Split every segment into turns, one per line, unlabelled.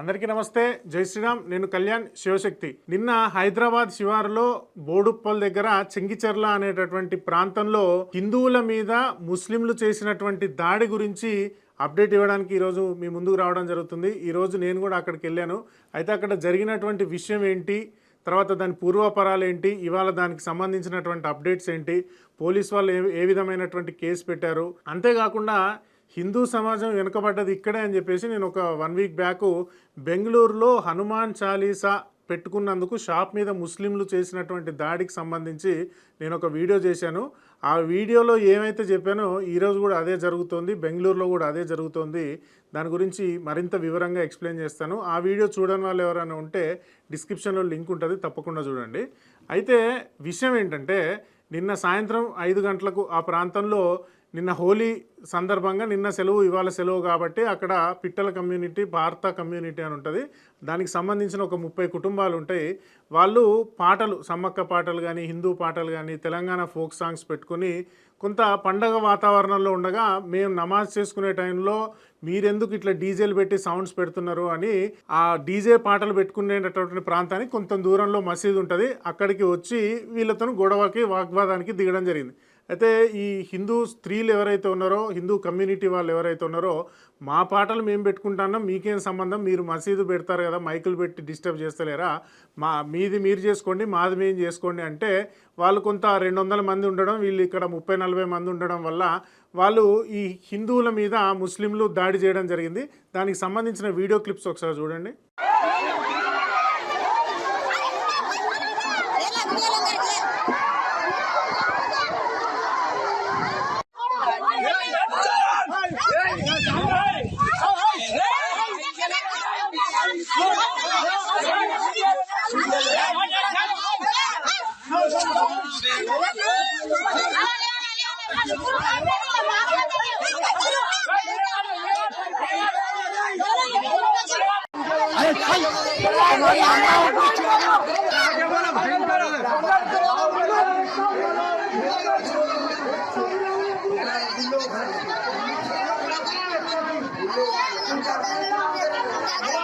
అందరికీ నమస్తే. జై శ్రీరామ్. నేను కళ్యాణ్ శివశక్తి. నిన్న హైదరాబాద్ శివారులో బోడుప్పల్ దగ్గర చెంగిచెర్ల అనేటటువంటి ప్రాంతంలో హిందువుల మీద ముస్లింలు చేసినటువంటి దాడి గురించి అప్డేట్ ఇవ్వడానికి ఈరోజు మీ ముందుకు రావడం జరుగుతుంది. ఈరోజు నేను కూడా అక్కడికి వెళ్ళాను. అయితే అక్కడ జరిగినటువంటి విషయం ఏంటి? తర్వాత దాని పూర్వపరాలు ఏంటి? ఇవాళ దానికి సంబంధించినటువంటి అప్డేట్స్ ఏంటి? పోలీస్ వాళ్ళు ఏ ఏ విధమైనటువంటి కేసు పెట్టారు? అంతేకాకుండా హిందూ సమాజం వెనుకబడ్డది ఇక్కడే అని చెప్పేసి నేను ఒక వన్ వీక్ బ్యాక్ బెంగళూరులో హనుమాన్ చాలీసా పెట్టుకున్నందుకు షాప్ మీద ముస్లింలు చేసినటువంటి దాడికి సంబంధించి నేను ఒక వీడియో చేశాను. ఆ వీడియోలో ఏమైతే చెప్పానో ఈరోజు కూడా అదే జరుగుతోంది బెంగళూరులో కూడా అదే జరుగుతోంది. దాని గురించి మరింత వివరంగా ఎక్స్ప్లెయిన్ చేస్తాను. ఆ వీడియో చూడని వాళ్ళు ఎవరైనా ఉంటే డిస్క్రిప్షన్లో లింక్ ఉంటుంది తప్పకుండా చూడండి. అయితే విషయం ఏంటంటే నిన్న సాయంత్రం ఐదు గంటలకు ఆ ప్రాంతంలో నిన్న హోలీ సందర్భంగా నిన్న సెలవు ఇవాళ సెలవు కాబట్టి అక్కడ పిట్టల కమ్యూనిటీ భారత కమ్యూనిటీ అని ఉంటుంది. దానికి సంబంధించిన ఒక ముప్పై కుటుంబాలు ఉంటాయి. వాళ్ళు పాటలు సమ్మక్క పాటలు కానీ హిందూ పాటలు కానీ తెలంగాణ ఫోక్ సాంగ్స్ పెట్టుకొని కొంత పండగ వాతావరణంలో ఉండగా మేము నమాజ్ చేసుకునే టైంలో మీరెందుకు ఇట్లా డీజేలు పెట్టి సౌండ్స్ పెడుతున్నారు అని ఆ డీజే పాటలు పెట్టుకునేటటువంటి ప్రాంతానికి కొంత దూరంలో మసీదు ఉంటుంది. అక్కడికి వచ్చి వీళ్ళతో గొడవకి వాగ్వాదానికి దిగడం జరిగింది. అయితే ఈ హిందూ స్త్రీలు ఎవరైతే ఉన్నారో హిందూ కమ్యూనిటీ వాళ్ళు ఎవరైతే ఉన్నారో మా పాటలు మేము పెట్టుకుంటానో మీకేం సంబంధం? మీరు మసీదు పెడతారు కదా మైకులు పెట్టి డిస్టర్బ్ చేస్తలేరా? మా మీది మీరు చేసుకోండి మాది మేము చేసుకోండి అంటే వాళ్ళు కొంత రెండు వందల మంది ఉండడం వీళ్ళు ఇక్కడ ముప్పై నలభై మంది ఉండడం వల్ల వాళ్ళు ఈ హిందువుల మీద ముస్లింలు దాడి చేయడం జరిగింది. దానికి సంబంధించిన వీడియో క్లిప్స్ ఒకసారి చూడండి.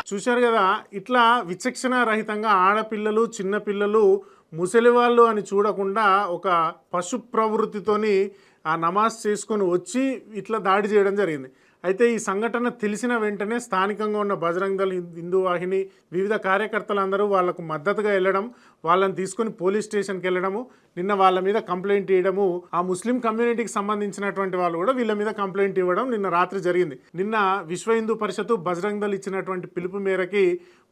చూశారు కదా ఇట్లా విచక్షణ రహితంగా ఆడపిల్లలు చిన్నపిల్లలు ముసలి వాళ్ళు అని చూడకుండా ఒక పశు ప్రవృత్తితోని ఆ నమాజ్ చేసుకొని వచ్చి ఇట్లా దాడి చేయడం జరిగింది. అయితే ఈ సంఘటన తెలిసిన వెంటనే స్థానికంగా ఉన్న బజరంగ్ హిందూ వాహిని వివిధ కార్యకర్తలందరూ వాళ్ళకు మద్దతుగా వెళ్ళడం వాళ్ళని తీసుకొని పోలీస్ స్టేషన్కి వెళ్ళడము నిన్న వాళ్ళ మీద కంప్లైంట్ ఇవ్వడము ఆ ముస్లిం కమ్యూనిటీకి సంబంధించినటువంటి వాళ్ళు కూడా వీళ్ళ మీద కంప్లైంట్ ఇవ్వడం నిన్న రాత్రి జరిగింది. నిన్న విశ్వ హిందూ పరిషత్తు బజరంగ్ దళ్ ఇచ్చినటువంటి పిలుపు మేరకి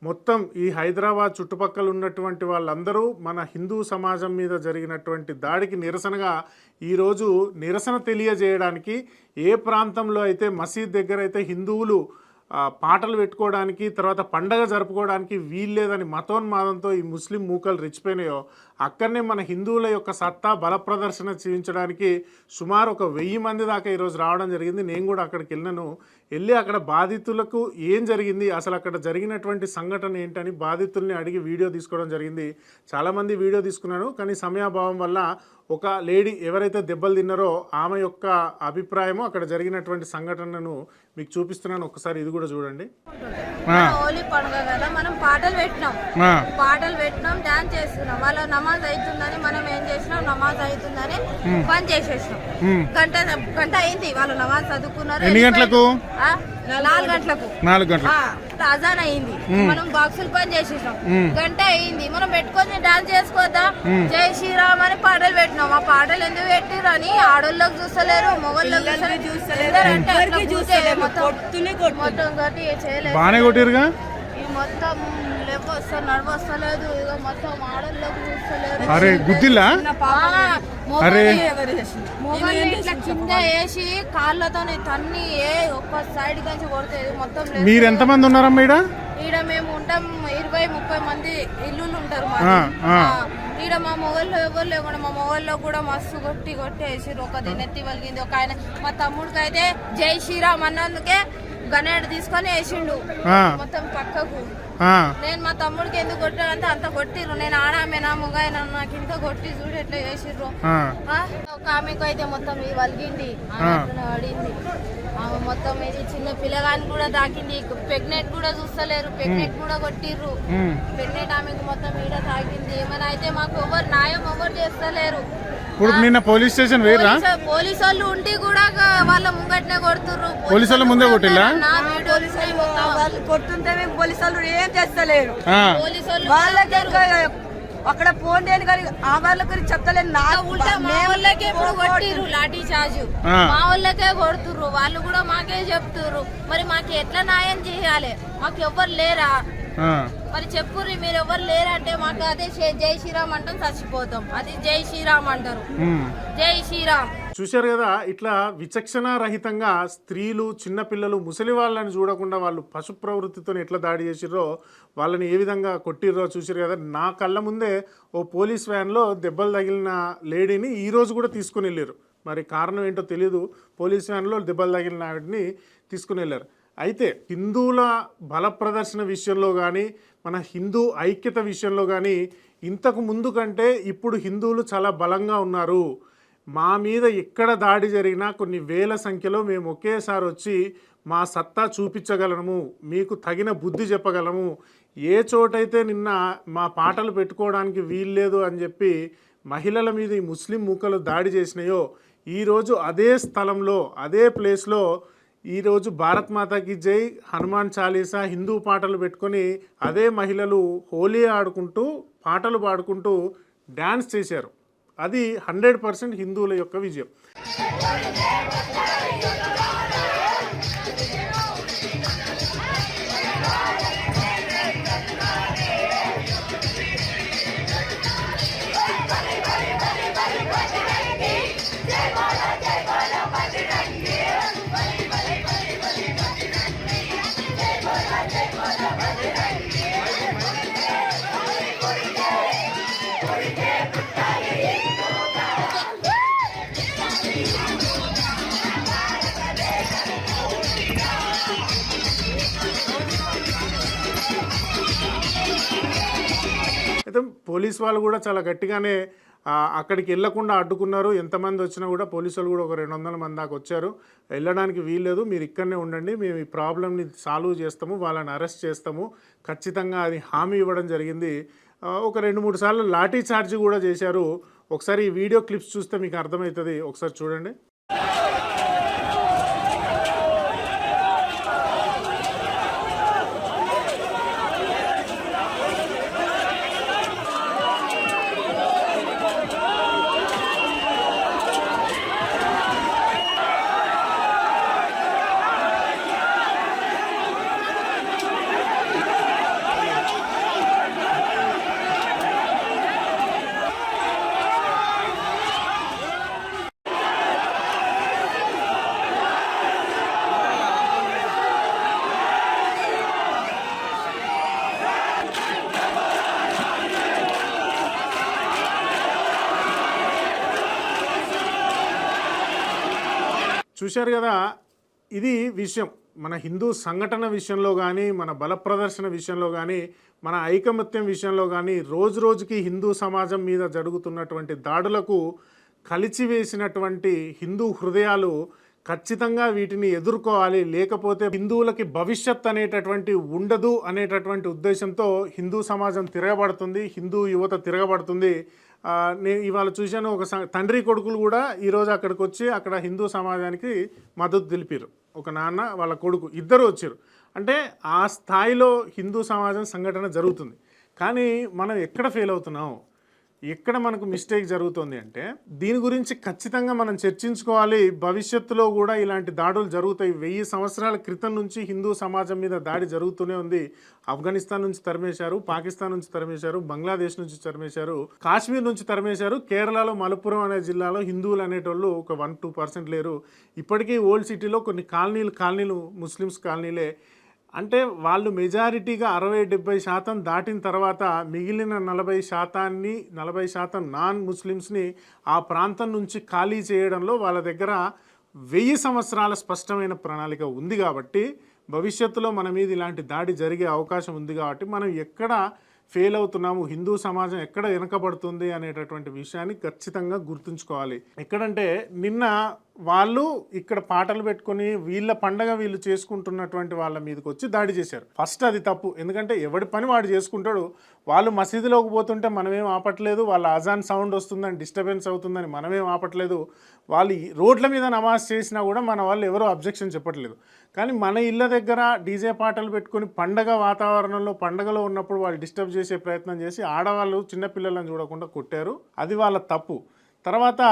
మొత్తం ఈ హైదరాబాద్ చుట్టుపక్కల ఉన్నటువంటి వాళ్ళందరూ మన హిందూ సమాజం మీద జరిగినటువంటి దాడికి నిరసనగా ఈరోజు నిరసన తెలియజేయడానికి ఏ ప్రాంతంలో అయితే మసీద్ దగ్గర అయితే హిందువులు పాటలు పెట్టుకోవడానికి తర్వాత పండగ జరుపుకోవడానికి వీల్లేదని మతోన్మాదంతో ఈ ముస్లిం మూకలు రెచ్చిపోయినాయో అక్కడనే మన హిందువుల యొక్క సత్తా బల ప్రదర్శన చూపించడానికి సుమారు ఒక వెయ్యి మంది దాకా ఈరోజు రావడం జరిగింది. నేను కూడా అక్కడికి వెళ్ళినాను. వెళ్ళి అక్కడ బాధితులకు ఏం జరిగింది అసలు అక్కడ జరిగినటువంటి సంఘటన ఏంటని బాధితుల్ని అడిగి వీడియో తీసుకోవడం జరిగింది. చాలామంది వీడియో తీసుకున్నాను కానీ సమయాభావం వల్ల ఒక లేడీ ఎవరైతే దెబ్బలు తిన్నారో ఆమె యొక్క అభిప్రాయము అక్కడ జరిగినటువంటి సంఘటనను మీకు చూపిస్తున్నాను. ఒకసారి ఇది కూడా చూడండి.
హోలీ పండుగ కదా మనం పాటలు పెట్టినాం. పాటలు పెట్టినాం డాన్స్ చేస్తున్నాం. వాళ్ళ నమాజ్ అవుతుందని మనం ఏం చేసినాం నమాజ్ అవుతుందని పని చేసేసినాం. గంట గంట అయింది వాళ్ళు నమాజ్ చదువుకున్నారు
ఎన్ని గంటలకు?
ఆ, నాలుగు గంటలకు.
నాలుగు గంటలు
ఆ, అజాన్ అయింది. మనం బాక్సులు పని చేసేసాం. గంట అయింది. మనం పెట్టుకొని డాన్స్ చేసుకోద్దా జై శ్రీరామ్ అని పాటలు పెట్టినాం. ఆ పాటలు ఎందుకు పెట్టిర్రు అని ఆడోళ్ళకి చూస్తలేరు మొగోళ్ళకి చూస్తలేరు. మొత్తం మొత్తం కట్టి చేయలేదు.
బాగానే కొట్టిరుగా
ఈ మొత్తం వస్తా నడవస్తలేదు ఇక మొత్తం ఆడోళ్ళకి చూస్తలేరు.
అరే గుద్దిల్లా?
వేసి కాళ్ళతో తన్ని ఏ ఒక్క సైడ్ నుంచి కొడితే మొత్తం లేదు.
మీరు ఎంతమంది ఉన్నారమ్మా ఈడ
ఈడ మేము ఉంటాం ఇరవై ముప్పై మంది ఇల్లులు ఉంటారు మాది. ఈడ మా మొగళ్ళు ఎవరు లేకుండా మా మొగల్లో కూడా మస్తు కొట్టి కొట్టి వేసిర్రు. ఒక నెత్తి వలిగింది ఒక ఆయన. మా తమ్ముడికి అయితే జై శ్రీరామ్ అన్నందుకే గనేడు తీసుకొని వేసిండు. మొత్తం పక్కకు. నేను మా తమ్ముడికి ఎందుకు కొట్టానంటే అంత కొట్టిర్రు. నేను ఆడామేనా మొగాయన నాకు ఇంత కొట్టి చూడు ఎట్లా చేసిర్రు? ఒక ఆమెకు అయితే మొత్తం ఈ వలిగింది. పడింది ఆమె మొత్తం ఇది చిన్న పిల్లగాని కూడా తాకింది. ప్రెగ్నెంట్ కూడా చూస్తలేరు. ప్రెగ్నెంట్ కూడా కొట్టిర్రు. ప్రెగ్నెంట్ ఆమెకు మొత్తం ఈడ తాకింది. ఏమైనా అయితే మాకు ఎవరు న్యాయం ఎవరు చేస్తలేరు.
ఇప్పుడు నిన్న పోలీస్ స్టేషన్ వేయరా?
పోలీసు- పోలీసు వాళ్ళు ఉండి కూడా వాళ్ళ ముంగట్నే కొడుతుర్రు.
పోలీసు వాళ్ళు ముందే కొట్టిల్లా?
నా.
వాళ్ళు కొట్టుంటే మేము పోలీసు వాళ్ళు ఏం చేస్తలేరు.
ఆ,
పోలీసు వాళ్ళు
వాళ్ళకి ఇంకా అక్కడ ఫోన్ చేయను కానీ ఆ వాళ్ళ గురించి చెప్తలేను
ఇంకా
నాకు
ఉల్టా మా వాళ్ళకే ఇప్పుడు లాఠీ చార్జ్. మా వాళ్ళకే కొడుతుర్రు. వాళ్ళు కూడా మాకే చెప్తుర్రు. మరి మాకు ఎట్లా న్యాయం చేయాలి? మాకు ఎవ్వరు లేరా. మరి చెప్పుర్రి మీరు ఎవరు లేరంటే మాకు అదే జై- శ్రీరామ్ అంటాం చచ్చిపోతాం. అది జై శ్రీరామ్ అంటారు. జై శ్రీరామ్.
చూశారు కదా ఇట్లా విచక్షణ రహితంగా స్త్రీలు చిన్నపిల్లలు ముసలి వాళ్ళని చూడకుండా వాళ్ళు పశు ప్రవృత్తితో ఎట్లా దాడి చేసిర్రో వాళ్ళని ఏ విధంగా కొట్టిర్రో చూసారు కదా నా కళ్ళ ముందే ఓ పోలీస్ వ్యాన్లో దెబ్బలు తగిలిన లేడీని ఈ రోజు కూడా తీసుకుని వెళ్ళారు. మరి కారణం ఏంటో తెలియదు పోలీస్ వ్యాన్లో దెబ్బలు తగిలిన ఆవిడని తీసుకుని వెళ్ళారు. అయితే హిందువుల బల ప్రదర్శన విషయంలో కానీ మన హిందూ ఐక్యత విషయంలో కానీ ఇంతకు ముందు కంటే ఇప్పుడు హిందువులు చాలా బలంగా ఉన్నారు. మా మీద ఎక్కడ దాడి జరిగినా కొన్ని వేల సంఖ్యలో మేము ఒకేసారి వచ్చి మా సత్తా చూపించగలము మీకు తగిన బుద్ధి చెప్పగలము. ఏ చోటైతే నిన్న మా పాటలు పెట్టుకోవడానికి వీల్లేదు అని చెప్పి మహిళల మీద ఈ ముస్లిం మూకలు దాడి చేసినాయో ఈరోజు అదే స్థలంలో అదే ప్లేస్లో ఈరోజు భారత్ మాతాకి జై హనుమాన్ చాలీసా హిందూ పాటలు పెట్టుకొని అదే మహిళలు హోలీ ఆడుకుంటూ పాటలు పాడుకుంటూ డ్యాన్స్ చేశారు. అది హండ్రెడ్ పర్సెంట్ హిందువుల యొక్క విజయం. పోలీస్ వాళ్ళు కూడా చాలా గట్టిగానే అక్కడికి వెళ్ళకుండా అడ్డుకున్నారు. ఎంతమంది వచ్చినా కూడా పోలీసు వాళ్ళు కూడా ఒక రెండు వందల మంది దాకా వచ్చారు. వెళ్ళడానికి వీల్లేదు. మీరు ఇక్కడనే ఉండండి. మేము ఈ ప్రాబ్లమ్ని సాల్వ్ చేస్తాము. వాళ్ళని అరెస్ట్ చేస్తాము. ఖచ్చితంగా అది హామీ ఇవ్వడం జరిగింది. ఒక రెండు మూడు సార్లు లాఠీ చార్జ్ కూడా చేశారు. ఒకసారి ఈ వీడియో క్లిప్స్ చూస్తే మీకు అర్థమవుతుంది. ఒకసారి చూడండి. చూశారు కదా ఇది విషయం. మన హిందూ సంఘటన విషయంలో కానీ మన బల ప్రదర్శన విషయంలో కానీ మన ఐకమత్యం విషయంలో కానీ రోజు రోజుకి హిందూ సమాజం మీద జరుగుతున్నటువంటి దాడులకు కలిచివేసినటువంటి హిందూ హృదయాలు ఖచ్చితంగా వీటిని ఎదుర్కోవాలి. లేకపోతే హిందువులకి భవిష్యత్ అనేటటువంటి ఉండదు అనేటటువంటి ఉద్దేశంతో హిందూ సమాజం తిరగబడుతుంది హిందూ యువత తిరగబడుతుంది. నేను ఇవాళ చూశాను ఒక తండ్రి కొడుకులు కూడా ఈరోజు అక్కడికి వచ్చి అక్కడ హిందూ సమాజానికి మద్దతు తెలిపారు. ఒక నాన్న వాళ్ళ కొడుకు ఇద్దరు వచ్చారు. అంటే ఆ స్థాయిలో హిందూ సమాజం సంఘటన జరుగుతుంది. కానీ మనం ఎక్కడ ఫెయిల్ అవుతున్నాం? ఎక్కడ మనకు మిస్టేక్ జరుగుతుంది అంటే దీని గురించి ఖచ్చితంగా మనం చర్చించుకోవాలి. భవిష్యత్తులో కూడా ఇలాంటి దాడులు జరుగుతాయి. వెయ్యి సంవత్సరాల క్రితం నుంచి హిందూ సమాజం మీద దాడి జరుగుతూనే ఉంది. ఆఫ్ఘనిస్తాన్ నుంచి తరిమేశారు పాకిస్తాన్ నుంచి తరిమేశారు బంగ్లాదేశ్ నుంచి తరిమేశారు కాశ్మీర్ నుంచి తరిమేశారు కేరళలో మలప్పురం అనే జిల్లాలో హిందువులు అనేటోళ్ళు ఒక వన్ టూ పర్సెంట్ లేరు. ఇప్పటికీ ఓల్డ్ సిటీలో కొన్ని కాలనీలు కాలనీలు ముస్లిమ్స్ కాలనీలే. అంటే వాళ్ళు మెజారిటీగా అరవై డెబ్బై శాతం దాటిన తర్వాత మిగిలిన నలభై శాతాన్ని నలభై శాతం నాన్ ముస్లిమ్స్ని ఆ ప్రాంతం నుంచి ఖాళీ చేయడంలో వాళ్ళ దగ్గర వెయ్యి సంవత్సరాల స్పష్టమైన ప్రణాళిక ఉంది కాబట్టి భవిష్యత్తులో మన మీద ఇలాంటి దాడి జరిగే అవకాశం ఉంది కాబట్టి మనం ఎక్కడ ఫెయిల్ అవుతున్నాము హిందూ సమాజం ఎక్కడ వెనకబడుతుంది అనేటటువంటి విషయాన్ని ఖచ్చితంగా గుర్తుంచుకోవాలి. ఎక్కడంటే నిన్న వాళ్ళు ఇక్కడ పాటలు పెట్టుకొని వీళ్ళ పండగ వీళ్ళు చేసుకుంటున్నటువంటి వాళ్ళ మీదకి వచ్చి దాడి చేశారు. ఫస్ట్ అది తప్పు. ఎందుకంటే ఎవడి పని వాడు చేసుకుంటాడు? వాళ్ళు మసీదులోకి పోతుంటే మనమేం ఆపట్లేదు? వాళ్ళ అజాన్ సౌండ్ వస్తుందని డిస్టర్బెన్స్ అవుతుందని మనమేం ఆపట్లేదు? వాళ్ళు ఈ రోడ్ల మీద నమాజ్ చేసినా కూడా మన వాళ్ళు ఎవరో అబ్జెక్షన్ చెప్పట్లేదు. కానీ మన ఇళ్ళ దగ్గర డీజే పాటలు పెట్టుకుని పండగ వాతావరణంలో పండగలో ఉన్నప్పుడు వాళ్ళు డిస్టర్బ్ చేసే ప్రయత్నం చేసి ఆడవాళ్ళు చిన్నపిల్లలను చూడకుండా కొట్టారు. అది వాళ్ళ తప్పు. తర్వాత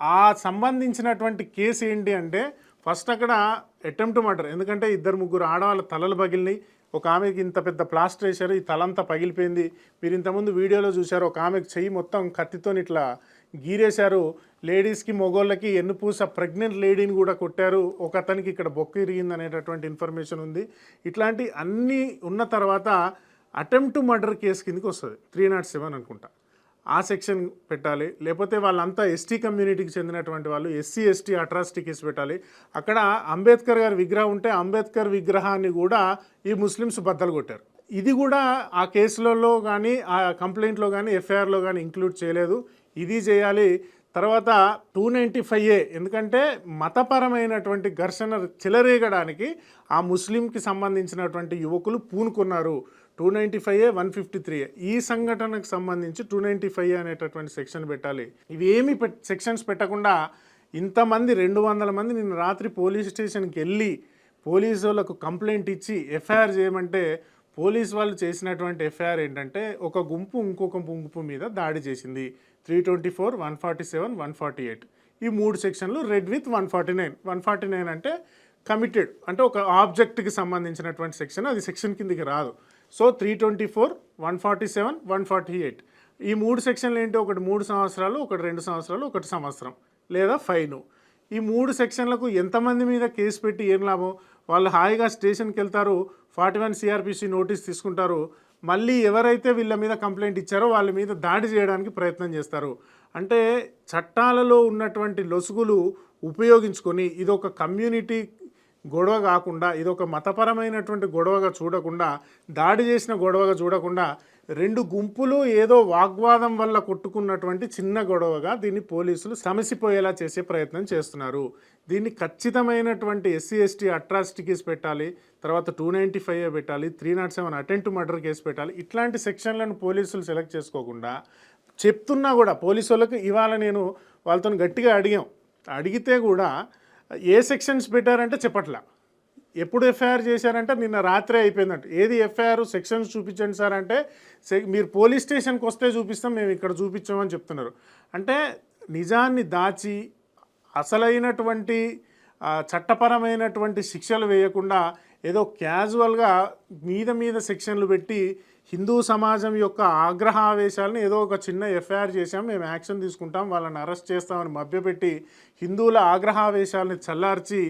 ఆ సంబంధించినటువంటి కేసు ఏంటి అంటే ఫస్ట్ అక్కడ అటెంప్ట్ మర్డర్. ఎందుకంటే ఇద్దరు ముగ్గురు ఆడవాళ్ళ తలలు పగిలినాయి. ఒక ఆమెకి ఇంత పెద్ద ప్లాస్టర్ వేశారు ఈ తలంతా పగిలిపోయింది. మీరు ఇంతకుముందు వీడియోలో చూశారు. ఒక ఆమెకు చెయ్యి మొత్తం కత్తితో ఇట్లా గీరేశారు. లేడీస్కి మొగోళ్ళకి ఎన్నుపూస ప్రెగ్నెంట్ లేడీని కూడా కొట్టారు. ఒక అతనికి ఇక్కడ బొక్క ఇరిగింది అనేటటువంటి ఇన్ఫర్మేషన్ ఉంది. ఇట్లాంటి అన్నీ ఉన్న తర్వాత అటెంప్ట్ మర్డర్ కేసు కిందకి వస్తుంది. త్రీ నాట్ సెవెన్ అనుకుంటా. ఆ సెక్షన్ పెట్టాలి. లేకపోతే వాళ్ళంతా ఎస్టీ కమ్యూనిటీకి చెందినటువంటి వాళ్ళు ఎస్సీ ఎస్టీ అట్రాసిటీ కేసు పెట్టాలి. అక్కడ అంబేద్కర్ గారి విగ్రహం ఉంటే అంబేద్కర్ విగ్రహాన్ని కూడా ఈ ముస్లిమ్స్ బద్దలు కొట్టారు. ఇది కూడా ఆ కేసులలో కానీ ఆ కంప్లైంట్లో కానీ ఎఫ్ఐఆర్లో కానీ ఇంక్లూడ్ చేయలేదు. ఇది చేయాలి. తర్వాత టూ నైంటీ ఫైవ్ ఏ ఎందుకంటే మతపరమైనటువంటి ఘర్షణ చెలరేగడానికి ఆ ముస్లింకి సంబంధించినటువంటి యువకులు పూనుకున్నారు. Two ninety five A one fifty three ఈ సంఘటనకు సంబంధించి టూ నైంటీ ఫైవ్ అనేటటువంటి సెక్షన్ పెట్టాలి. ఇవి ఏమి సెక్షన్స్ పెట్టకుండా ఇంతమంది రెండు వందల మంది నిన్న రాత్రి పోలీస్ స్టేషన్కి వెళ్ళి పోలీసు వాళ్ళకు కంప్లైంట్ ఇచ్చి ఎఫ్ఐఆర్ చేయమంటే పోలీస్ వాళ్ళు చేసినటువంటి ఎఫ్ఐఆర్ ఏంటంటే ఒక గుంపు ఇంకొక గుంపు మీద దాడి చేసింది. Three twenty four one forty seven one forty eight ఈ మూడు సెక్షన్లు read with one forty nine one forty nine అంటే కమిటెడ్ అంటే ఒక ఆబ్జెక్ట్కి సంబంధించినటువంటి సెక్షన్ అది సెక్షన్ కిందికి రాదు. So three twenty four one forty seven one forty eight ఈ మూడు సెక్షన్లు ఏంటి? ఒకటి మూడు సంవత్సరాలు ఒకటి రెండు సంవత్సరాలు ఒకటి సంవత్సరం లేదా ఫైన్. ఈ మూడు సెక్షన్లకు ఎంతమంది మీద కేసు పెట్టి ఏం లాభం? వాళ్ళు హాయిగా స్టేషన్కి వెళ్తారు ఫార్టీ వన్ సిఆర్పిసి నోటీస్ తీసుకుంటారు మళ్ళీ ఎవరైతే వీళ్ళ మీద కంప్లైంట్ ఇచ్చారో వాళ్ళ మీద దాడి చేయడానికి ప్రయత్నం చేస్తారు. అంటే చట్టాలలో ఉన్నటువంటి లొసుగులు ఉపయోగించుకొని ఇదొక కమ్యూనిటీ గొడవ కాకుండా ఇదొక మతపరమైనటువంటి గొడవగా చూడకుండా దాడి చేసిన గొడవగా చూడకుండా రెండు గుంపులు ఏదో వాగ్వాదం వల్ల కొట్టుకున్నటువంటి చిన్న గొడవగా దీన్ని పోలీసులు సమసిపోయేలా చేసే ప్రయత్నం చేస్తున్నారు. దీన్ని ఖచ్చితమైనటువంటి ఎస్సీ ఎస్టీ అట్రాసిటీ కేసు పెట్టాలి తర్వాత టూ నైంటీ ఫైవ్ పెట్టాలి three not seven attempt murder case పెట్టాలి. ఇట్లాంటి సెక్షన్లను పోలీసులు సెలెక్ట్ చేసుకోకుండా చెప్తున్నా కూడా పోలీసు వాళ్ళకి ఇవాళ నేను వాళ్ళతో గట్టిగా అడిగాం. అడిగితే కూడా ఏ సెక్షన్స్ పెట్టారంటే చెప్పట్లా. ఎప్పుడు ఎఫ్ఐఆర్ చేశారంటే నిన్న రాత్రే అయిపోయిందంట. ఏది ఎఫ్ఐఆర్ సెక్షన్స్ చూపించండి సార్ అంటే సె- మీరు పోలీస్ స్టేషన్కి వస్తే చూపిస్తాం మేము ఇక్కడ చూపించామని చెప్తున్నారు. అంటే నిజాన్ని దాచి అసలైనటువంటి చట్టపరమైనటువంటి శిక్షలు వేయకుండా ఏదో క్యాజువల్గా మీద మీద సెక్షన్లు పెట్టి హిందూ సమాజం యొక్క ఆగ్రహావేశాలను ఏదో ఒక చిన్న ఎఫ్ఐఆర్ చేసాం మేము యాక్షన్ తీసుకుంటాం వాళ్ళని అరెస్ట్ చేస్తామని మభ్యపెట్టి హిందువుల ఆగ్రహావేశాలని చల్లార్చి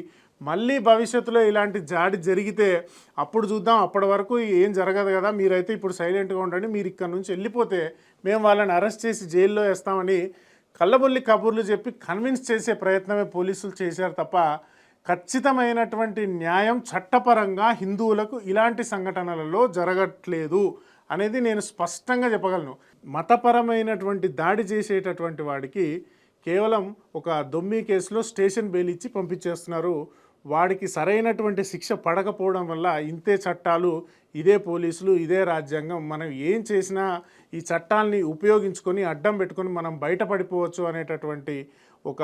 మళ్ళీ భవిష్యత్తులో ఇలాంటి జాడి జరిగితే అప్పుడు చూద్దాం అప్పటి వరకు ఏం జరగదు కదా మీరైతే ఇప్పుడు సైలెంట్గా ఉండండి మీరు ఇక్కడ నుంచి వెళ్ళిపోతే మేము వాళ్ళని అరెస్ట్ చేసి జైల్లో వేస్తామని కళ్ళబొల్లి కబుర్లు చెప్పి కన్విన్స్ చేసే ప్రయత్నమే పోలీసులు చేశారు తప్ప ఖచ్చితమైనటువంటి న్యాయం చట్టపరంగా హిందువులకు ఇలాంటి సంఘటనలలో జరగట్లేదు అనేది నేను స్పష్టంగా చెప్పగలను. మతపరమైనటువంటి దాడి చేసేటటువంటి వాడికి కేవలం ఒక దొమ్మి కేసులో స్టేషన్ బెయిల్ ఇచ్చి పంపించేస్తున్నారు. వాడికి సరైనటువంటి శిక్ష పడకపోవడం వల్ల ఇంతే చట్టాలు ఇదే పోలీసులు ఇదే రాజ్యాంగం మనం ఏం చేసినా ఈ చట్టాల్ని ఉపయోగించుకొని అడ్డం పెట్టుకొని మనం బయటపడిపోవచ్చు అనేటటువంటి ఒక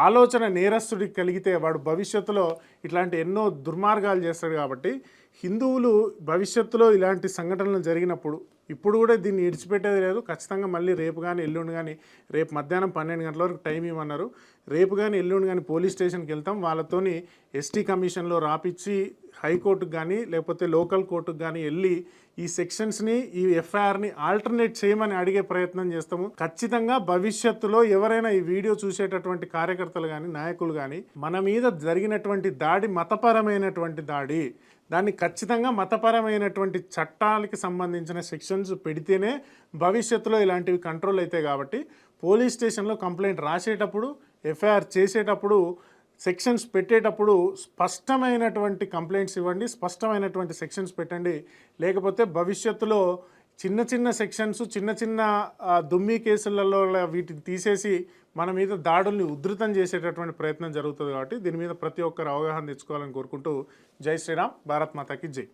ఆలోచన నేరస్తుడికి కలిగితే వాడు భవిష్యత్తులో ఇట్లాంటి ఎన్నో దుర్మార్గాలు చేస్తాడు కాబట్టి హిందువులు భవిష్యత్తులో ఇలాంటి సంఘటనలు జరిగినప్పుడు ఇప్పుడు కూడా దీన్ని ఇడిచిపెట్టేది లేదు. ఖచ్చితంగా మళ్ళీ రేపు కానీ ఎల్లుండి కానీ రేపు మధ్యాహ్నం పన్నెండు గంటల వరకు టైం ఇవ్వన్నారు రేపు కానీ ఎల్లుండి కానీ పోలీస్ స్టేషన్కి వెళ్తాం. వాళ్ళతోని ఎస్టీ కమిషన్లో రాపిచ్చి హైకోర్టుకు కానీ లేకపోతే లోకల్ కోర్టుకు కానీ వెళ్ళి ఈ సెక్షన్స్ని ఈ ఎఫ్ఐఆర్ని ఆల్టర్నేట్ చేయమని అడిగే ప్రయత్నం చేస్తాము. ఖచ్చితంగా భవిష్యత్తులో ఎవరైనా ఈ వీడియో చూసేటటువంటి కార్యకర్తలు కానీ నాయకులు కానీ మన మీద జరిగినటువంటి దాడి మతపరమైనటువంటి దాడి దాన్ని ఖచ్చితంగా మతపరమైనటువంటి చట్టాలకి సంబంధించిన సెక్షన్స్ పెడితేనే భవిష్యత్తులో ఇలాంటివి కంట్రోల్ అవుతాయి కాబట్టి పోలీస్ స్టేషన్లో కంప్లైంట్ రాసేటప్పుడు ఎఫ్ఐఆర్ చేసేటప్పుడు సెక్షన్స్ పెట్టేటప్పుడు స్పష్టమైనటువంటి కంప్లైంట్స్ ఇవ్వండి స్పష్టమైనటువంటి సెక్షన్స్ పెట్టండి. లేకపోతే భవిష్యత్తులో చిన్న చిన్న సెక్షన్స్ చిన్న చిన్న దుమ్మి కేసులలో వీటిని తీసేసి మన మీద దాడుల్ని ఉధృతం చేసేటటువంటి ప్రయత్నం జరుగుతుంది కాబట్టి దీని మీద ప్రతి ఒక్కరు అవగాహన తెచ్చుకోవాలని కోరుకుంటూ జై శ్రీరామ్ భారత్ మాతాకి జై.